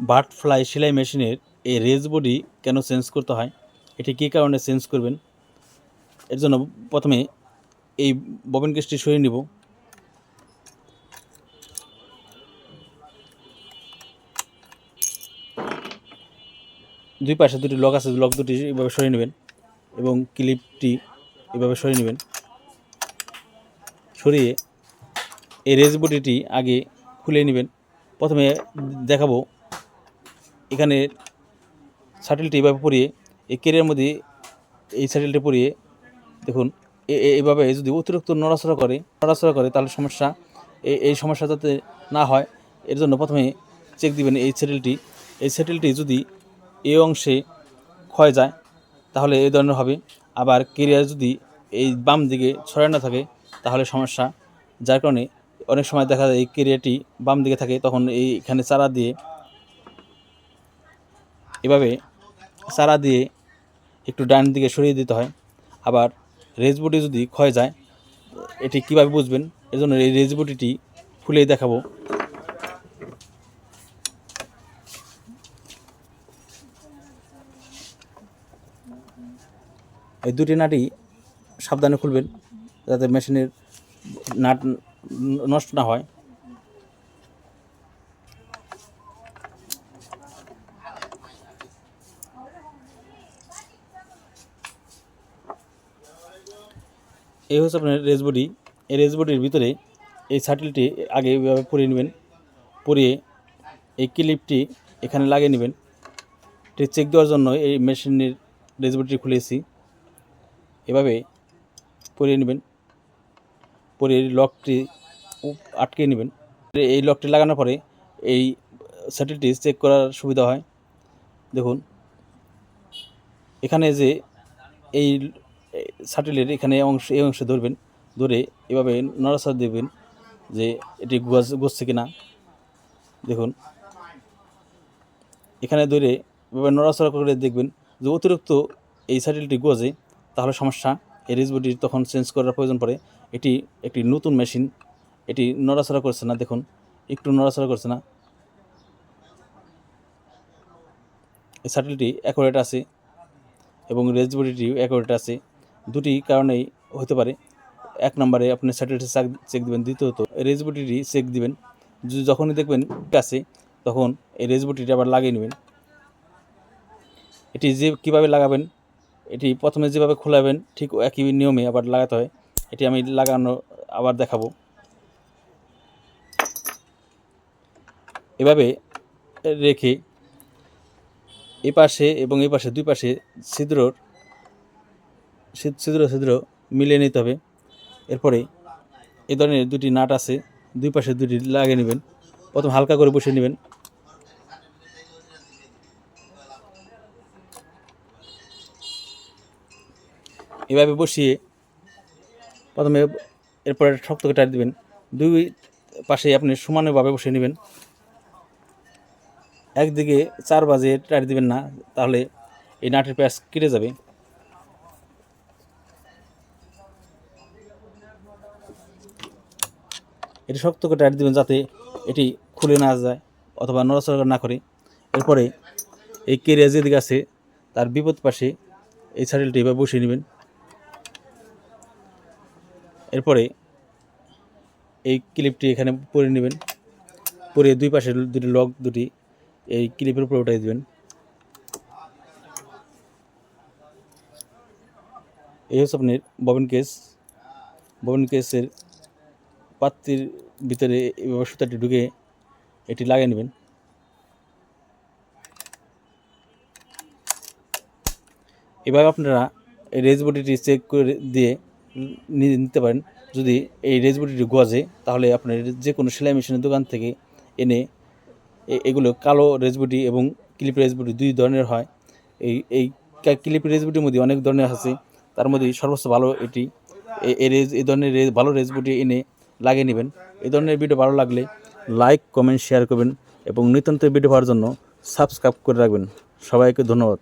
বাটফ্লাই সেলাই মেশিনের এই রেজ বডি কেন চেঞ্জ করতে হয়? এটি কী কারণে চেঞ্জ করবেন? এর জন্য প্রথমে এই ববিন কেসটি সরিয়ে নিব। দুই পাশে দুটি লক আছে, লক দুটি এভাবে সরিয়ে নেবেন এবং ক্লিপটি এভাবে সরিয়ে নেবেন। সরিয়ে এই রেজ বডিটি আগে খুলে নেবেন। প্রথমে দেখাবো এখানে শাটেলটি এভাবে পরিয়ে এই কেরিয়ার মধ্যে এই শাটেলটি পরিয়ে দেখুন, এ- এ- এভাবে যদি অতিরিক্ত নড়াচড়া করে নড়াচড়া করে, তাহলে সমস্যা এই সমস্যা যাতে না হয়, এর জন্য প্রথমে চেক দিবেন এই সেটেলটি এই সেটেলটি যদি এই অংশে ক্ষয় যায়, তাহলে এই ধরনের হবে। আবার কেরিয়ার যদি এই বাম দিকে ছড়ানো না থাকে, তাহলে সমস্যা। যার কারণে অনেক সময় দেখা যায় এই কেরিয়ারটি বাম দিকে থাকে, তখন এইখানে চারা দিয়ে এভাবে চারা দিয়ে একটু ডান দিকে সরিয়ে দিতে হয়। আবার রেজবুটি যদি ক্ষয় যায়, এটি কীভাবে বুঝবেন? এর জন্য এই রেজবুটিটি খুলেই দেখাবো। এই দুটি নাটই সাবধানে খুলবেন, যাতে মেশিনের নাট নষ্ট না হয়। এই হচ্ছে আপনার রেস বডি এই রেস বডির ভিতরে এই সার্টেলটি আগে এভাবে পরিয়ে নেবেন। পরিয়ে এই ক্লিপটি এখানে লাগিয়ে নেবেন। এটি চেক দেওয়ার জন্য এই মেশিনের রেস বডিটি খুলেছি। এভাবে পরিয়ে নেবেন। পরিয়ে লকটি আটকে নেবেন। এই লকটি লাগানোর পরে এই স্যাটেলটি চেক করার সুবিধা হয়। দেখুন। এখানে যে এই শাটেলের এখানে অংশ, এই অংশে ধরবেন, ধরে এভাবে নড়াচড়া দেবেন যে এটি গোছছে কি না দেখুন। এখানে ধরে এভাবে নড়াচড়া করে দেখবেন যে অতিরিক্ত এই শাটেলটি গোজে তাহলে সমস্যা। এই রিজবুটি তখন চেঞ্জ করার প্রয়োজন পড়ে। এটি একটি নতুন মেশিন এটি নড়াচড়া করছে না। দেখুন, একটু নড়াচড়া করছে না। এই শাটেলটি অ্যাকোরেট আছে এবং রেজবডিটিও অ্যাকোরেট আছে। দুটি কারণেই হতে পারে। এক নম্বরে আপনি স্যাটেলাইট চেক দিবেন। দ্বিতীয়ত রেজবডিটি চেক দিবেন। যখনই দেখবেন কাছে, তখন এই রেজবডিটি আবার লাগিয়ে নেবেন। এটি যে কীভাবে লাগাবেন, এটি প্রথমে যেভাবে খোলাবেন, ঠিক একই নিয়মে আবার লাগাতে হয়। এটি আমি লাগানো, আবার দেখাবো। এভাবে রেখে এ পাশে এবং এই পাশে দুই পাশে ছিদ্রর ছিদ- ছিদ্র ছিদ্র মিলিয়ে নিতে হবে। এরপরে এই ধরনের দুটি নাট আছে, দুই পাশে দুটি লাগিয়ে নেবেন। প্রথম হালকা করে বসিয়ে নেবেন। এভাবে বসিয়ে প্রথমে এরপরে শক্ত করে টাইট দিবেন। দুই পাশে আপনি সমানভাবে বসিয়ে নেবেন। একদিকে চার বাজে টাইট দিবেন না, তাহলে এই নাটের প্যাচ কেটে যাবে। এটি শক্ত করে টাইট দিবেন যাতে এটি খুলে না যায় অথবা নড়াচড়া না করে। এরপরে এই কেরিয়া যেদিকে আছে, তার বিপদ পাশে এই স্যাটেলটি এবার বসিয়ে নেবেন। এরপরে এই ক্লিপটি এখানে পরে নেবেন। পরে দুই পাশে দুটি লক দুটি এই ক্লিপের উপরে উঠাই দেবেন। এই হচ্ছে আপনার ববিন কেস। ববিন কেসের পাত্রির ভিতরে এভাবে সুতাটি ঢুকে এটি লাগিয়ে নেবেন। এভাবে আপনারা এই রেজ বডিটি চেক করে দিয়ে নিতে পারেন। যদি এই রেজ বডিটি গজে, তাহলে আপনার যে কোনো সেলাই মেশিনের দোকান থেকে এনে এগুলো কালো রেজবুটি এবং ক্লিপ রেজবুটি দুই ধরনের হয়। এই এই ক্লিপ রেজবুটির মধ্যে অনেক ধরনের আছে। তার মধ্যে সর্বোচ্চ ভালো এটি এই রেজ এই ধরনের রেজ, ভালো রেজবুটি এনে লাগিয়ে নেবেন। এই ধরনের ভিডিও ভালো লাগলে লাইক কমেন্ট শেয়ার করবেন এবং নিতান্তের ভিডিও পাওয়ার জন্য সাবস্ক্রাইব করে রাখবেন। সবাইকে ধন্যবাদ।